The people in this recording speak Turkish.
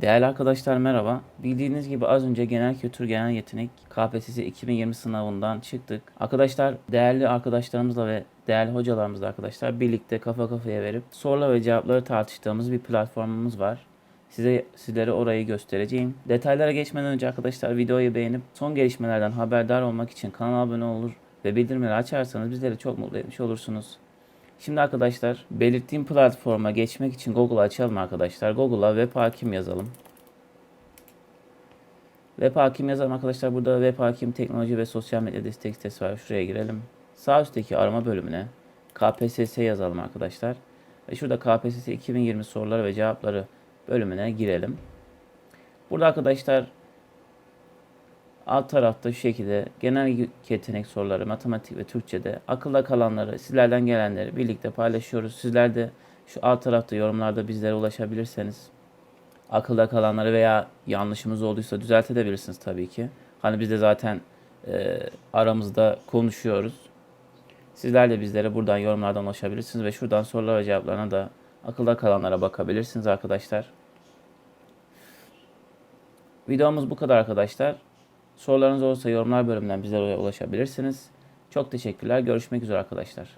Değerli arkadaşlar merhaba. Bildiğiniz gibi az önce genel kültür genel yetenek KPSS 2020 sınavından çıktık. Arkadaşlar değerli arkadaşlarımızla ve değerli hocalarımızla arkadaşlar birlikte kafa kafaya verip sorular ve cevapları tartıştığımız bir platformumuz var. Size sizlere orayı göstereceğim. Detaylara geçmeden önce arkadaşlar videoyu beğenip son gelişmelerden haberdar olmak için kanala abone olur ve bildirimleri açarsanız bizleri çok mutlu etmiş olursunuz. Şimdi arkadaşlar belirttiğim platforma geçmek için Google'ı açalım arkadaşlar. Google'a web hakim yazalım. Web hakim yazalım arkadaşlar. Burada web hakim teknoloji ve sosyal medya destek sitesi var. Şuraya girelim. Sağ üstteki arama bölümüne KPSS yazalım arkadaşlar. Ve şurada KPSS 2020 soruları ve cevapları bölümüne girelim. Burada arkadaşlar Alt tarafta şu şekilde genel yetenek soruları, matematik ve Türkçe'de akılda kalanları, sizlerden gelenleri birlikte paylaşıyoruz. Sizler de şu alt tarafta yorumlarda bizlere ulaşabilirseniz akılda kalanları veya yanlışımız olduysa düzeltebilirsiniz tabii ki. Hani biz de zaten e, aramızda konuşuyoruz. Sizler de bizlere buradan yorumlardan ulaşabilirsiniz ve şuradan sorular ve cevaplarına da akılda kalanlara bakabilirsiniz arkadaşlar. Videomuz bu kadar arkadaşlar. Sorularınız olursa yorumlar bölümünden bizlere ulaşabilirsiniz. Çok teşekkürler. Görüşmek üzere arkadaşlar.